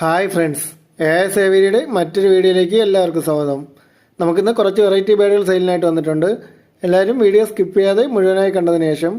Hi friends. A S ഏവിയുടെ മറ്റൊരു വീഡിയോയിലേക്ക് എല്ലാവർക്കും സ്വാഗതം. നമുക്കിന്ന് കുറച്ച് വെറൈറ്റി ബേഡുകൾ സെയിലിനായിട്ട് വന്നിട്ടുണ്ട്. എല്ലാവരും വീഡിയോ സ്കിപ്പ് ചെയ്യാതെ മുഴുവനായി കണ്ടതിന് ശേഷം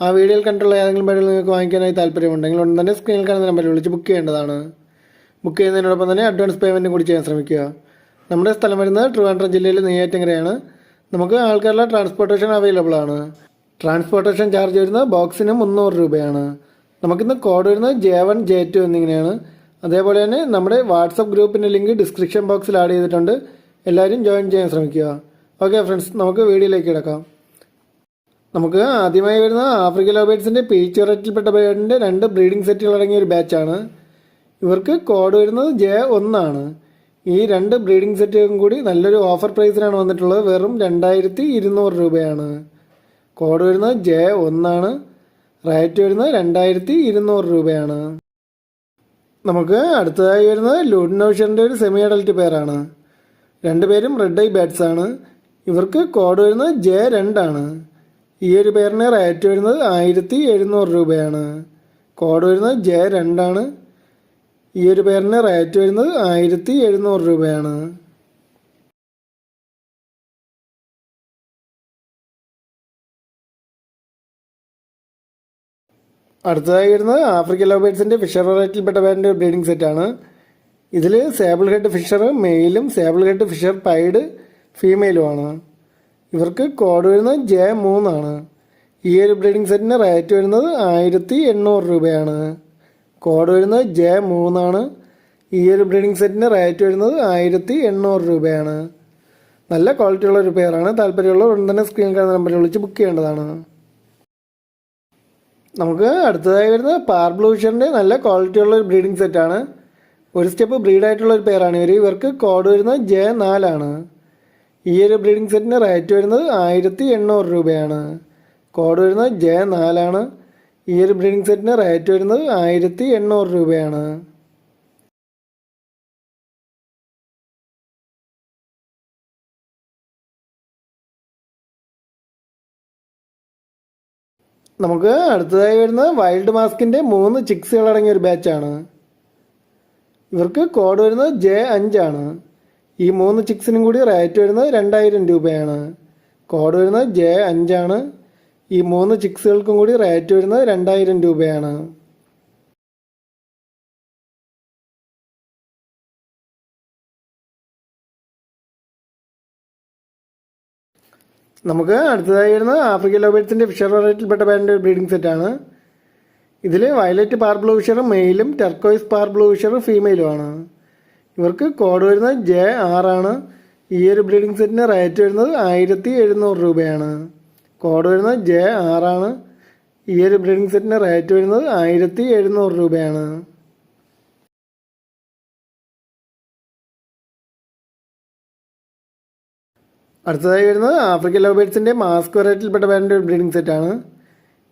ആ വീഡിയോയിൽ കണ്ടുള്ള ഏതെങ്കിലും ബേഡുകൾ നിങ്ങൾക്ക് വാങ്ങിക്കാനായി താല്പര്യമുണ്ടെങ്കിൽ ഉടൻ തന്നെ സ്ക്രീനിൽ കാണുന്ന നമ്പറിൽ വിളിച്ച് ബുക്ക് ചെയ്യേണ്ടതാണ്. ബുക്ക് ചെയ്യുന്നതിനോടൊപ്പം തന്നെ അഡ്വാൻസ് പേയ്മെന്റും കൂടി ചെയ്യാൻ ശ്രമിക്കുക. നമ്മുടെ സ്ഥലം വരുന്നത് ട്രിവാൻഡ്രം ജില്ലയിൽ നെയ്യാറ്റങ്കരയാണ് നമുക്ക് ആൾക്കാരുടെ ട്രാൻസ്പോർട്ടേഷൻ അവൈലബിൾ ആണ്. ട്രാൻസ്പോർട്ടേഷൻ ചാർജ് വരുന്നത് ബോക്സിന് മുന്നൂറ് രൂപയാണ്. നമുക്കിന്ന് കോഡ് വരുന്നത് ജെ വൺ ജെ ടു എന്നിങ്ങനെയാണ്. അതേപോലെ തന്നെ നമ്മുടെ വാട്സപ്പ് ഗ്രൂപ്പിന്റെ ലിങ്ക് ഡിസ്ക്രിപ്ഷൻ ബോക്സിൽ ആഡ് ചെയ്തിട്ടുണ്ട്. എല്ലാവരും ജോയിൻ ചെയ്യാൻ ശ്രമിക്കുക. ഓക്കെ ഫ്രണ്ട്സ് നമുക്ക് വീഡിയോയിലേക്ക് കിടക്കാം. നമുക്ക് ആദ്യമായി വരുന്ന ആഫ്രിക്കൻ ലോബേഡ്സിന്റെ പീച്ചുററ്റിൽപ്പെട്ട ബേഡിന്റെ രണ്ട് ബ്രീഡിംഗ് സെറ്റുകൾ അടങ്ങിയ ഒരു ബാച്ചാണ്. ഇവർക്ക് കോഡ് വരുന്നത് ജെ ഒന്നാണ്. ഈ രണ്ട് ബ്രീഡിംഗ് സെറ്റുകളും കൂടി നല്ലൊരു ഓഫർ പ്രൈസിനാണ് വന്നിട്ടുള്ളത്. വെറും രണ്ടായിരത്തി ഇരുന്നൂറ് രൂപയാണ്. കോഡ് വരുന്നത് ജെ ഒന്നാണ്. റേറ്റ് വരുന്നത് രണ്ടായിരത്തി ഇരുന്നൂറ് രൂപയാണ്. നമുക്ക് അടുത്തതായി വരുന്നത് ലൂഡിനോഷറിന്റെ ഒരു സെമി അഡൽറ്റ് പേരാണ് രണ്ടുപേരും റെഡ് ഐ ബാറ്റ്സ് ആണ്. ഇവർക്ക് കോഡ് വരുന്നത് ജെ രണ്ടാണ് ഈ ഒരു പേരിന് റേറ്റ് വരുന്നത് ആയിരത്തി എഴുന്നൂറ് രൂപയാണ്. കോഡ് വരുന്നത് ജെ രണ്ടാണ് ഈ ഒരു പേരിന് റേറ്റ് വരുന്നത് ആയിരത്തി എഴുന്നൂറ് രൂപയാണ്. അടുത്തതായി വരുന്നത് ആഫ്രിക്കൻ ലോബേഡ്സിന്റെ ഫിഷർ വെറൈറ്റിയിൽപ്പെട്ട പേരിന്റെ ബ്രീഡിംഗ് സെറ്റാണ് ഇതിൽ സേബിൾ ഹെഡ് ഫിഷർ മെയിലും സേബിൾ ഹെഡ് ഫിഷർ പൈഡ് ഫീമെയിലുമാണ് ഇവർക്ക് കോഡ് വരുന്നത് ജെ മൂന്നാണ് ഈ ഒരു ബ്രീഡിംഗ് സെറ്റിന് റേറ്റ് വരുന്നത് ആയിരത്തി എണ്ണൂറ് രൂപയാണ്. കോഡ് വരുന്നത് ജെ മൂന്നാണ് ഈ ഒരു ബ്രീഡിംഗ് സെറ്റിന് റേറ്റ് വരുന്നത് ആയിരത്തി എണ്ണൂറ് രൂപയാണ്. നല്ല ക്വാളിറ്റിയുള്ള ഒരു പെയറാണ് താല്പര്യമുള്ളവർ ഉടൻ തന്നെ സ്ക്രീൻ കാണുന്ന നമ്പറിൽ വിളിച്ച് ബുക്ക് ചെയ്യേണ്ടതാണ്. നമുക്ക് അടുത്തതായി വരുന്നത് പാർബ്ലൂഷറിന്റെ നല്ല ക്വാളിറ്റി ഉള്ള ഒരു ബ്രീഡിംഗ് സെറ്റാണ് ഒരു സ്റ്റെപ്പ് ബ്രീഡായിട്ടുള്ള ഒരു പേരാണ് ഇവർ ഇവർക്ക് കോഡ് വരുന്നത് ജെ നാലാണ്. ഈ ഒരു ബ്രീഡിംഗ് സെറ്റിന് റേറ്റ് വരുന്നത് ആയിരത്തി എണ്ണൂറ് രൂപയാണ്. കോഡ് വരുന്നത് ജെ നാലാണ്. ഈ ഒരു ബ്രീഡിംഗ് സെറ്റിന് റേറ്റ് വരുന്നത് ആയിരത്തി എണ്ണൂറ് രൂപയാണ്. നമുക്ക് അടുത്തതായി വരുന്നത് വൈൽഡ് മാസ്കിന്റെ മൂന്ന് ചിക്സുകൾ അടങ്ങിയ ഒരു ബാച്ചാണ് ഇവർക്ക് കോഡ് വരുന്നത് ജെ അഞ്ചാണ് ഈ മൂന്ന് ചിക്സിനും കൂടി റേറ്റ് വരുന്നത് രണ്ടായിരം രൂപയാണ്. കോഡ് വരുന്നത് ജെ അഞ്ചാണ് ഈ മൂന്ന് ചിക്സുകൾക്കും കൂടി റേറ്റ് വരുന്നത് രണ്ടായിരം രൂപയാണ്. നമുക്ക് അടുത്തതായി വരുന്നത് ആഫ്രിക്കൻ ലോബേറ്റ്സിന്റെ ഫിഷർ വെറൈറ്റിയിൽപ്പെട്ട ബാൻഡ് ബ്രീഡിംഗ് സെറ്റാണ് ഇതിൽ വയലറ്റ് പാർ ബ്ലൂ ഫിഷർ മെയിലും ടെർക്കോയ്സ് പാർ ബ്ലൂ ഫിഷർ ഫീമെയിലുമാണ് ഇവർക്ക് കോഡ് വരുന്നത് ജെ ആറാണ് ഈ ഒരു ബ്രീഡിംഗ് സെറ്റിന് റേറ്റ് വരുന്നത് ആയിരത്തി എഴുന്നൂറ് രൂപയാണ്. കോഡ് വരുന്നത് ജെ ആറാണ് ഈ ഒരു ബ്രീഡിംഗ് സെറ്റിന് റേറ്റ് വരുന്നത് ആയിരത്തി എഴുന്നൂറ് രൂപയാണ്. അടുത്തതായി വരുന്നത് ആഫ്രിക്കൻ ലോബേഡ്സിന്റെ മാസ്ക് വെറൈറ്റിയിൽപ്പെട്ട ബാൻഡ് ബ്രീഡിംഗ് സെറ്റാണ്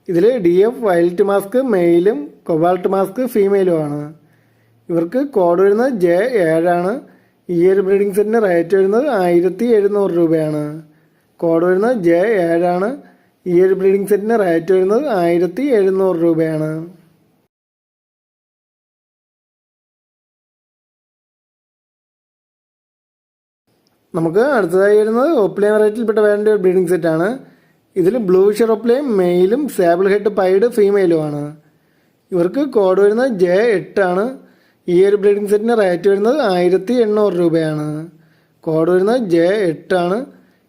ഇതിൽ ഡി എഫ് വൈൽറ്റ് മാസ്ക് മെയിലും കൊബാൾട്ട് മാസ്ക് ഫീമെയിലുമാണ് ഇവർക്ക് കോഡ് വരുന്നത് ജെ ഏഴാണ് ഈ ഒരു ബ്രീഡിംഗ് സെറ്റിന് റേറ്റ് വരുന്നത് ആയിരത്തി എഴുന്നൂറ് രൂപയാണ്. കോഡ് വരുന്നത് ജെ ഏഴാണ് ഈ ഒരു ബ്രീഡിംഗ് സെറ്റിന് റേറ്റ് വരുന്നത് ആയിരത്തി എഴുന്നൂറ് രൂപയാണ്. നമുക്ക് അടുത്തതായി വരുന്നത് ഒപ്ലൈൻ വെറൈറ്റിയിൽപ്പെട്ട വേണ്ട ഒരു ബ്രീഡിംഗ് സെറ്റാണ് ഇതിൽ ബ്ലൂ ഷെർ ഒപ്ലൈൻ മെയിലും സാബിൾ ഹെഡ് പൈഡ് ഫീമെയിലുമാണ് ഇവർക്ക് കോഡ് വരുന്നത് ജെ എട്ടാണ് ഈ ഒരു ബ്രീഡിംഗ് സെറ്റിന് റേറ്റ് വരുന്നത് ആയിരത്തി എണ്ണൂറ് രൂപയാണ്. കോഡ് വരുന്നത് ജെ എട്ടാണ്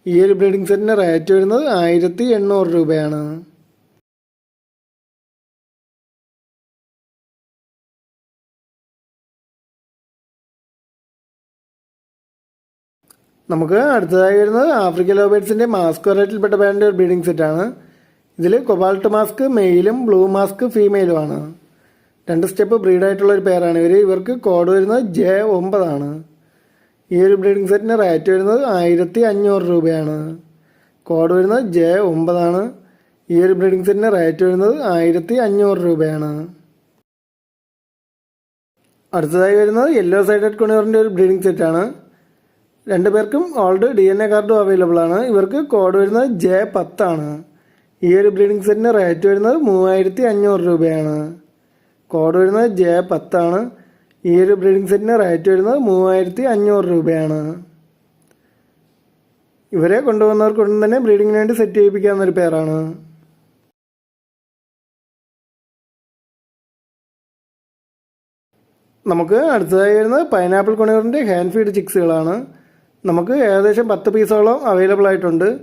ഈ ഒരു ബ്രീഡിംഗ് സെറ്റിന് റേറ്റ് വരുന്നത് ആയിരത്തി എണ്ണൂറ് രൂപയാണ്. നമുക്ക് അടുത്തതായി വരുന്നത് ആഫ്രിക്കൻ ലോബേഡ്സിന്റെ മാസ്ക് വെറൈറ്റിയിൽപ്പെട്ട പേരിന്റെ ഒരു ബ്രീഡിംഗ് സെറ്റാണ് ഇതിൽ കൊബാൾട്ട് മാസ്ക് മെയിലും ബ്ലൂ മാസ്ക് ഫീമെയിലുമാണ് രണ്ട് സ്റ്റെപ്പ് ബ്രീഡായിട്ടുള്ള ഒരു പേരാണ് ഇവർ ഇവർക്ക് കോഡ് വരുന്നത് ജെ ഒമ്പതാണ് ഈ ഒരു ബ്രീഡിംഗ് സെറ്റിന് റേറ്റ് വരുന്നത് ആയിരത്തി അഞ്ഞൂറ് രൂപയാണ്. കോഡ് വരുന്നത് ജെ ഒമ്പതാണ് ഈ ഒരു ബ്രീഡിംഗ് സെറ്റിന് റേറ്റ് വരുന്നത് ആയിരത്തി അഞ്ഞൂറ് രൂപയാണ്. അടുത്തതായി വരുന്നത് യെല്ലോ സൈഡഡ് കൊണിയറിന്റെ ഒരു ബ്രീഡിംഗ് സെറ്റാണ്. രണ്ടു പേർക്കും ഓൾഡ് ഡി എൻ എ കാർഡും അവൈലബിൾ ആണ്. ഇവർക്ക് കോഡ് വരുന്നത് ജെ പത്താണ് ഈ ഒരു ബ്രീഡിംഗ് സെറ്റിന് റേറ്റ് വരുന്നത് മൂവായിരത്തി അഞ്ഞൂറ് രൂപയാണ്. കോഡ് വരുന്നത് ജെ പത്താണ് ഈ ഒരു ബ്രീഡിംഗ് സെറ്റിന് റേറ്റ് വരുന്നത് മൂവായിരത്തി അഞ്ഞൂറ് രൂപയാണ്. ഇവരെ കൊണ്ടുവന്നവർക്ക് ഉടൻ തന്നെ ബ്രീഡിങ്ങിന് വേണ്ടി സെറ്റ് ചെയ്യിപ്പിക്കാവുന്ന ഒരു പേരാണ് നമുക്ക് അടുത്തതായി വരുന്നത് പൈനാപ്പിൾ കൊണിയറിന്റെ ഹാൻഡ് ഫീഡ് ചിക്സുകളാണ് നമുക്ക് ഏകദേശം പത്ത് പീസോളം അവൈലബിൾ ആയിട്ടുണ്ട്.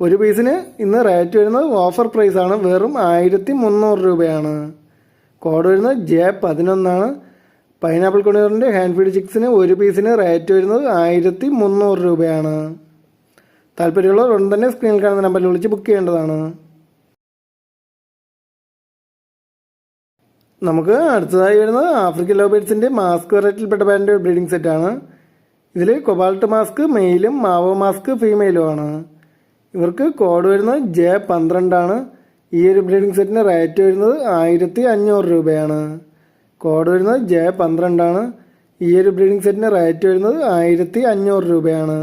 ഒരു പീസിന് ഇന്ന് റേറ്റ് വരുന്നത് ഓഫർ പ്രൈസ് ആണ്. വെറും ആയിരത്തി മുന്നൂറ് രൂപയാണ്. കോഡ് വരുന്നത് ജെ പതിനൊന്നാണ്. പൈനാപ്പിൾ കൊണ്ടുവരന്റെ ഹാൻഡ് ഫീഡ് ചിക്സിന് ഒരു പീസിന് റേറ്റ് വരുന്നത് ആയിരത്തി മുന്നൂറ് രൂപയാണ്. താല്പര്യമുള്ളവർ ഉടൻ തന്നെ സ്ക്രീനിൽ കാണുന്ന നമ്പറിൽ വിളിച്ച് ബുക്ക് ചെയ്യേണ്ടതാണ്. നമുക്ക് അടുത്തതായി വരുന്നത് ആഫ്രിക്കൻ ലോബേഴ്സിന്റെ മാസ്ക് വെറൈറ്റിയിൽപ്പെട്ട പാന്റെ ബ്രീഡിംഗ് സെറ്റാണ് ഇതിൽ കൊബാൾട്ട് മാസ്ക് മെയിലും മാവോ മാസ്ക് ഫീമെയിലുമാണ് ഇവർക്ക് കോഡ് വരുന്നത് ജെ പന്ത്രണ്ടാണ് ഈ ഒരു ബ്രീഡിംഗ് സെറ്റിന് റേറ്റ് വരുന്നത് ആയിരത്തി അഞ്ഞൂറ് രൂപയാണ്. കോഡ് വരുന്നത് ജെ പന്ത്രണ്ടാണ് ഈ ഒരു ബ്രീഡിംഗ് സെറ്റിന് റേറ്റ് വരുന്നത് ആയിരത്തി അഞ്ഞൂറ് രൂപയാണ്.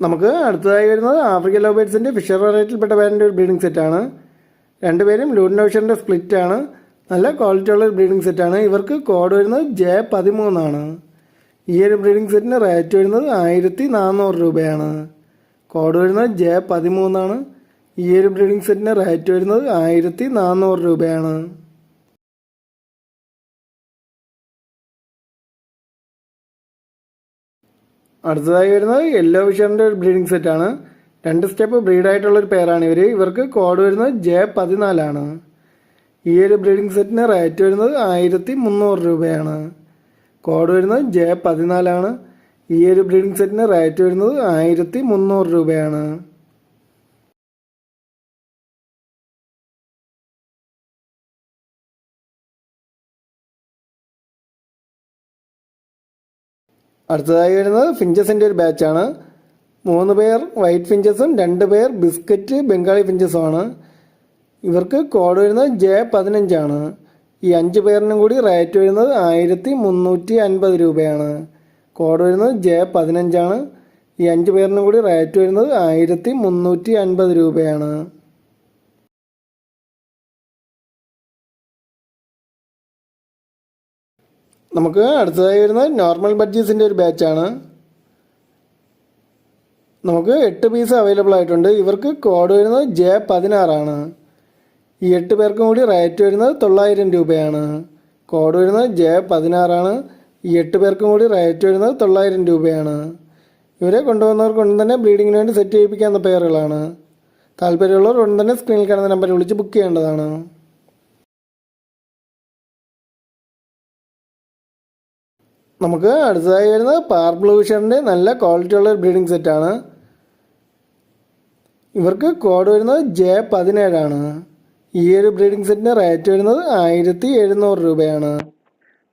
നമുക്ക് അടുത്തതായി വരുന്നത് ആഫ്രിക്കൻ ലോബേഡ്സിന്റെ ഫിഷർ വെറൈറ്റിയിൽപ്പെട്ട വേറെ ഒരു ബ്രീഡിംഗ് സെറ്റാണ്. രണ്ടുപേരും സ്പ്ലിറ്റ് ആണ്. നല്ല ക്വാളിറ്റി ഉള്ള ഒരു ബ്രീഡിംഗ് സെറ്റാണ് ഇവർക്ക് കോഡ് വരുന്നത് ജെ പതിമൂന്നാണ്. ഈ ഒരു ബ്രീഡിംഗ് സെറ്റിന് റേറ്റ് വരുന്നത് ആയിരത്തി നാനൂറ് രൂപയാണ്. കോഡ് വരുന്നത് ജെ പതിമൂന്നാണ്. ഈ ഒരു ബ്രീഡിംഗ് സെറ്റിന് റേറ്റ് വരുന്നത് ആയിരത്തി നാനൂറ് രൂപയാണ്. അടുത്തതായി വരുന്നത് യെല്ലോ വിഷറിന്റെ ഒരു ബ്രീഡിംഗ് സെറ്റാണ് രണ്ട് സ്റ്റെപ്പ് ബ്രീഡായിട്ടുള്ളൊരു പേരാണ് ഇവർ ഇവർക്ക് കോഡ് വരുന്നത് ജെ പതിനാലാണ്. ഈ ഒരു ബ്രീഡിംഗ് സെറ്റിന് റേറ്റ് വരുന്നത് ആയിരത്തി മുന്നൂറ് രൂപയാണ്. കോഡ് വരുന്നത് ജെ പതിനാലാണ്. ഈ ഒരു ബ്രീഡിംഗ് സെറ്റിന് റേറ്റ് വരുന്നത് ആയിരത്തി മുന്നൂറ് രൂപയാണ്. അടുത്തതായി വരുന്നത് ഫിഞ്ചസിന്റെ ഒരു ബാച്ചാണ്. മൂന്ന് പേർ വൈറ്റ് ഫിഞ്ചസും രണ്ട് പേർ ബിസ്ക്കറ്റ് ബംഗാളി ഫിഞ്ചസുമാണ് ഇവർക്ക് കോഡ് വരുന്നത് ജെ പതിനഞ്ചാണ് ഈ അഞ്ച് പേരിനും കൂടി റേറ്റ് വരുന്നത് ആയിരത്തി മുന്നൂറ്റി അൻപത് രൂപയാണ്. കോഡ് വരുന്നത് ജെ പതിനഞ്ചാണ് ഈ അഞ്ച് പേരിനും കൂടി റേറ്റ് വരുന്നത് ആയിരത്തി മുന്നൂറ്റി അൻപത് രൂപയാണ്. നമുക്ക് അടുത്തതായി വരുന്നത് നോർമൽ ബഡ്ജീസിന്റെ ഒരു ബാച്ചാണ് നമുക്ക് എട്ട് പീസ് അവൈലബിൾ ആയിട്ടുണ്ട്. ഇവർക്ക് കോഡ് വരുന്നത് ജെ പതിനാറാണ്. ഈ എട്ട് പേർക്കും കൂടി റേറ്റ് വരുന്നത് തൊള്ളായിരം രൂപയാണ്. കോഡ് വരുന്നത് ജെ പതിനാറാണ്. ഈ എട്ട് പേർക്കും കൂടി റേറ്റ് വരുന്നത് തൊള്ളായിരം രൂപയാണ്. ഇവരെ കൊണ്ടുവന്നവർക്ക് ഉടൻ തന്നെ ബ്ലീഡിങ്ങിന് വേണ്ടി സെറ്റ് ചെയ്യിപ്പിക്കാവുന്ന പേരുകളാണ് താല്പര്യമുള്ളവർ ഉടൻ തന്നെ സ്ക്രീനിൽ കാണുന്ന നമ്പറിൽ വിളിച്ച് ബുക്ക് ചെയ്യേണ്ടതാണ്. നമുക്ക് അടുത്തതായി വരുന്നത് വിഷറിന്റെ നല്ല ക്വാളിറ്റി ഉള്ള ബ്രീഡിംഗ് സെറ്റാണ് ഇവർക്ക് കോഡ് വരുന്നത് ജെ പതിനേഴാണ്. ഈ ഒരു ബ്രീഡിംഗ് സെറ്റിന്റെ റേറ്റ് വരുന്നത് ആയിരത്തി എഴുന്നൂറ് രൂപയാണ്.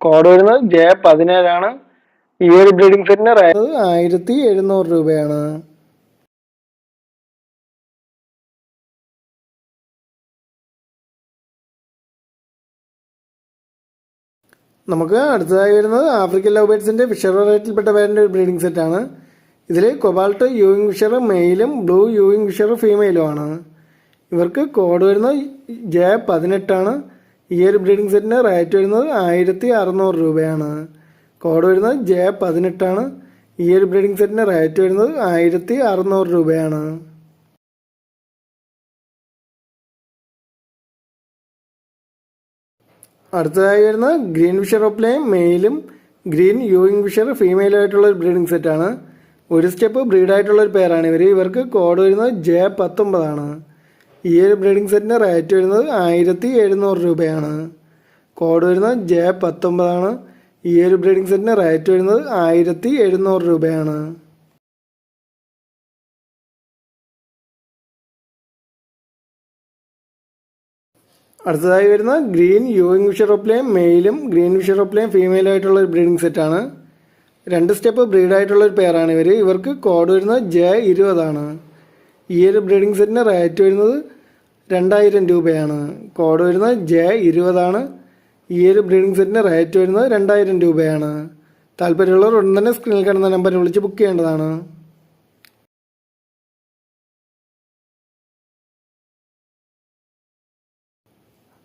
കോഡ് വരുന്നത് ജെ പതിനേഴാണ്. ഈ ഒരു ബ്രീഡിംഗ് സെറ്റിന്റെ റേറ്റ് ആയിരത്തി എഴുന്നൂറ് രൂപയാണ്. നമുക്ക് അടുത്തതായി വരുന്നത് ആഫ്രിക്കൻ ലവ് ബേഡ്സിന്റെ ഫിഷർ വെറൈറ്റിയിൽപ്പെട്ട പേരിന്റെ ഒരു ബ്രീഡിംഗ് സെറ്റാണ്. ഇതിൽ കൊബാൾട്ട് യൂയിങ് ഫിഷർ മെയിലും ബ്ലൂ യൂയിങ് ഫിഷർ ഫീമെയിലും ആണ്. ഇവർക്ക് കോഡ് വരുന്നത് ജെ പതിനെട്ടാണ്. ഈ ഒരു ബ്രീഡിംഗ് സെറ്റിന് റേറ്റ് വരുന്നത് ആയിരത്തി അറുന്നൂറ് രൂപയാണ്. കോഡ് വരുന്നത് ജെ പതിനെട്ടാണ്. ഈ ഒരു ബ്രീഡിംഗ് സെറ്റിന് റേറ്റ് വരുന്നത് ആയിരത്തി അറുന്നൂറ് രൂപയാണ്. അടുത്തതായി വരുന്ന ഗ്രീൻ ഫിഷർ ഓപ്ലയും മെയിലും ഗ്രീൻ യൂയിങ് ഫിഷർ ഫീമെയിലായിട്ടുള്ള ഒരു ബ്രീഡിംഗ് സെറ്റാണ്. ഒരു സ്റ്റെപ്പ് ബ്രീഡായിട്ടുള്ള ഒരു പേരാണ് ഇവർ ഇവർക്ക് കോഡ് വരുന്നത് ജെ പത്തൊമ്പതാണ്. ഈ ഒരു ബ്രീഡിംഗ് സെറ്റിന് റേറ്റ് വരുന്നത് ആയിരത്തി എഴുന്നൂറ് രൂപയാണ്. കോഡ് വരുന്നത് ജെ പത്തൊമ്പതാണ്. ഈ ഒരു ബ്രീഡിംഗ് സെറ്റിന് റേറ്റ് വരുന്നത് ആയിരത്തി എഴുന്നൂറ് രൂപയാണ്. അടുത്തതായി വരുന്ന ഗ്രീൻ യൂയിങ് വിഷറോപ്ലെയും മെയിലും ഗ്രീൻ വിഷറോപ്ലെയും ഫീമെയിലായിട്ടുള്ള ഒരു ബ്രീഡിംഗ് സെറ്റാണ് രണ്ട് സ്റ്റെപ്പ് ബ്രീഡായിട്ടുള്ള ഒരു പെയറാണ് ഇവർ ഇവർക്ക് കോഡ് വരുന്നത് ജെ ഇരുപതാണ് ഈ ഒരു ബ്രീഡിംഗ് സെറ്റിന് റേറ്റ് വരുന്നത് രണ്ടായിരം രൂപയാണ്. കോഡ് വരുന്നത് ജെ ഇരുപതാണ് ഈ ഒരു ബ്രീഡിംഗ് സെറ്റിന് റേറ്റ് വരുന്നത് രണ്ടായിരം രൂപയാണ്. താല്പര്യമുള്ളവർ ഉടൻ തന്നെ സ്ക്രീനിൽ കാണുന്ന നമ്പറിൽ വിളിച്ച് ബുക്ക് ചെയ്യേണ്ടതാണ്.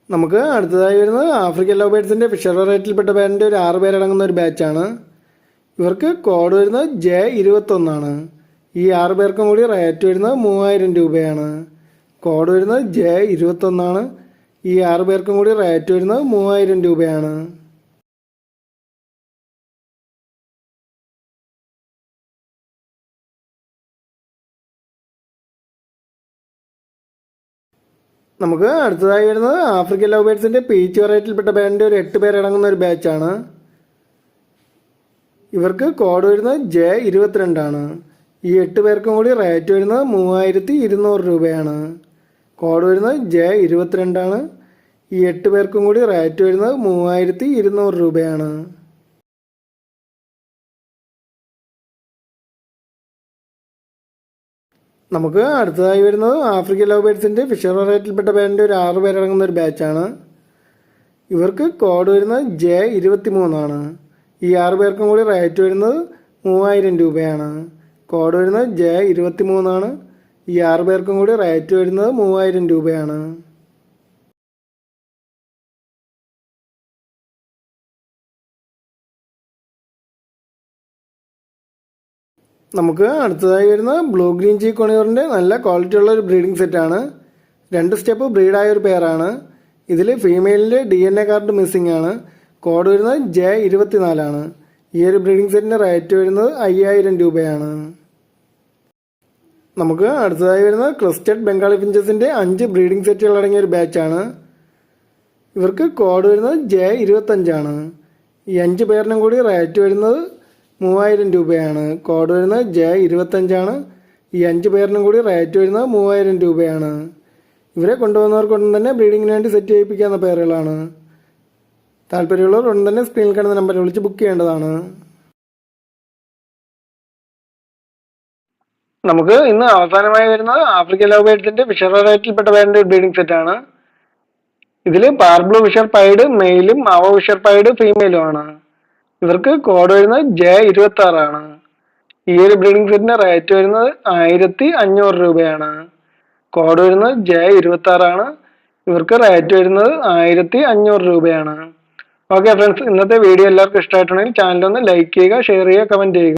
നമുക്ക് അടുത്തതായി വരുന്നത് ആഫ്രിക്കൻ ലവ് ഫിഷർ റേറ്റിൽപ്പെട്ട പേരിന്റെ ഒരു ആറ് പേരടങ്ങുന്ന ഒരു ബാച്ചാണ് ഇവർക്ക് കോഡ് വരുന്നത് ജെ ഇരുപത്തൊന്നാണ്. ഈ ആറ് പേർക്കും കൂടി റേറ്റ് വരുന്നത് മൂവായിരം രൂപയാണ്. കോഡ് വരുന്നത് ജെ ഇരുപത്തൊന്നാണ്. ഈ ആറ് പേർക്കും കൂടി റേറ്റ് വരുന്നത് മൂവായിരം രൂപയാണ്. നമുക്ക് അടുത്തതായി വരുന്നത് ആഫ്രിക്കൻ ലവ് ബേഡ്സിന്റെ പീച്ച് വെറൈറ്റിയിൽപ്പെട്ട ബാൻഡിന്റെ ഒരു എട്ട് പേരടങ്ങുന്ന ഒരു ബാച്ചാണ് ഇവർക്ക് കോഡ് വരുന്നത് ജെ ഇരുപത്തിരണ്ടാണ്. ഈ എട്ട് പേർക്കും കൂടി റേറ്റ് വരുന്നത് മൂവായിരത്തി ഇരുന്നൂറ് രൂപയാണ്. കോഡ് വരുന്നത് ജെ ഇരുപത്തിരണ്ടാണ്. ഈ എട്ട് പേർക്കും കൂടി റേറ്റ് വരുന്നത് മൂവായിരത്തി ഇരുന്നൂറ് രൂപയാണ്. നമുക്ക് അടുത്തതായി വരുന്നത് ആഫ്രിക്കൻ ലവ് ബേഡ്സിന്റെ ഫിഷർ റേറ്റിൽപ്പെട്ട പേരിന്റെ ഒരു ആറ് പേരടങ്ങുന്ന ഒരു ബാച്ചാണ്. ഇവർക്ക് കോഡ് വരുന്നത് ജെ ഇരുപത്തി മൂന്നാണ് ഈ ആറ് പേർക്കും കൂടി റേറ്റ് വരുന്നത് മൂവായിരം രൂപയാണ്. കോഡ് വരുന്നത് ജെ ഇരുപത്തി മൂന്നാണ് ഈ ആറ് പേർക്കും കൂടി റേറ്റ് വരുന്നത് മൂവായിരം രൂപയാണ്. നമുക്ക് അടുത്തതായി വരുന്ന ബ്ലൂ ഗ്രീൻ ചീ കൊണിയൂറിന്റെ നല്ല ക്വാളിറ്റി ഉള്ള ഒരു ബ്രീഡിംഗ് സെറ്റാണ് രണ്ട് സ്റ്റെപ്പ് ബ്രീഡായ ഒരു പെയറാണ് ഇതിൽ ഫീമെയിലിന്റെ D N A card missing ആണ്. കോഡ് വരുന്നത് ജെ ഇരുപത്തിനാലാണ്. ഈ ഒരു ബ്രീഡിംഗ് സെറ്റിന്റെ റേറ്റ് വരുന്നത് അയ്യായിരം രൂപയാണ്. നമുക്ക് അടുത്തതായി വരുന്നത് ക്രിസ്റ്റഡ് ബംഗാളി ഫിഞ്ചസിന്റെ അഞ്ച് ബ്രീഡിംഗ് സെറ്റുകൾ അടങ്ങിയ ഒരു ബാച്ചാണ് ഇവർക്ക് കോഡ് വരുന്നത് ജെ ഇരുപത്തഞ്ചാണ്. ഈ അഞ്ച് പേരിനും കൂടി റേറ്റ് വരുന്നത് മൂവായിരം രൂപയാണ്. കോഡ് വരുന്നത് ജെ ഇരുപത്തഞ്ചാണ്. ഈ അഞ്ച് പേരിനും കൂടി റേറ്റ് വരുന്നത് മൂവായിരം രൂപയാണ്. ഇവരെ കൊണ്ടുവന്നവർക്കൊന്നും തന്നെ ബ്രീഡിങ്ങിന് വേണ്ടി സെറ്റ് ചെയ്യിപ്പിക്കാവുന്ന പേരുകളാണ്. താല്പര്യമുള്ളവർ ഉടൻ തന്നെ സ്ക്രീനിൽ കാണുന്ന നമ്പറിൽ വിളിച്ച് ബുക്ക് ചെയ്യേണ്ടതാണ്. നമുക്ക് ഇന്ന് അവസാനമായി വരുന്നത് ആഫ്രിക്കൻ ലവ് ബേഡ്സിന്റെ ഫിഷർ റേറ്റിൽപ്പെട്ട വേറെ ഒരു ബ്രീഡിംഗ് സെറ്റ് ആണ്. ഇതിൽ പാർബ്ലൂ ഫിഷർ പൈഡ് മെയിലും മാവോ ഫിഷർ പൈഡ് ഫീമെയിലും ആണ്. ഇവർക്ക് കോഡ് വരുന്നത് ജെ ഇരുപത്തി ആറാണ് ഈ ഒരു ബ്രീഡിംഗ് സെറ്റിന്റെ റേറ്റ് വരുന്നത് ആയിരത്തി അഞ്ഞൂറ് രൂപയാണ്. കോഡ് വരുന്നത് ജെ ഇരുപത്തി ആറാണ് ഇവർക്ക് റേറ്റ് വരുന്നത് ആയിരത്തി അഞ്ഞൂറ് രൂപയാണ്. ഓക്കെ ഫ്രണ്ട്സ് ഇന്നത്തെ വീഡിയോ എല്ലാവർക്കും ഇഷ്ടമായിട്ടുണ്ടെങ്കിൽ ചാനൽ ഒന്ന് ലൈക്ക് ചെയ്യുക ഷെയർ ചെയ്യുക കമന്റ് ചെയ്യുക.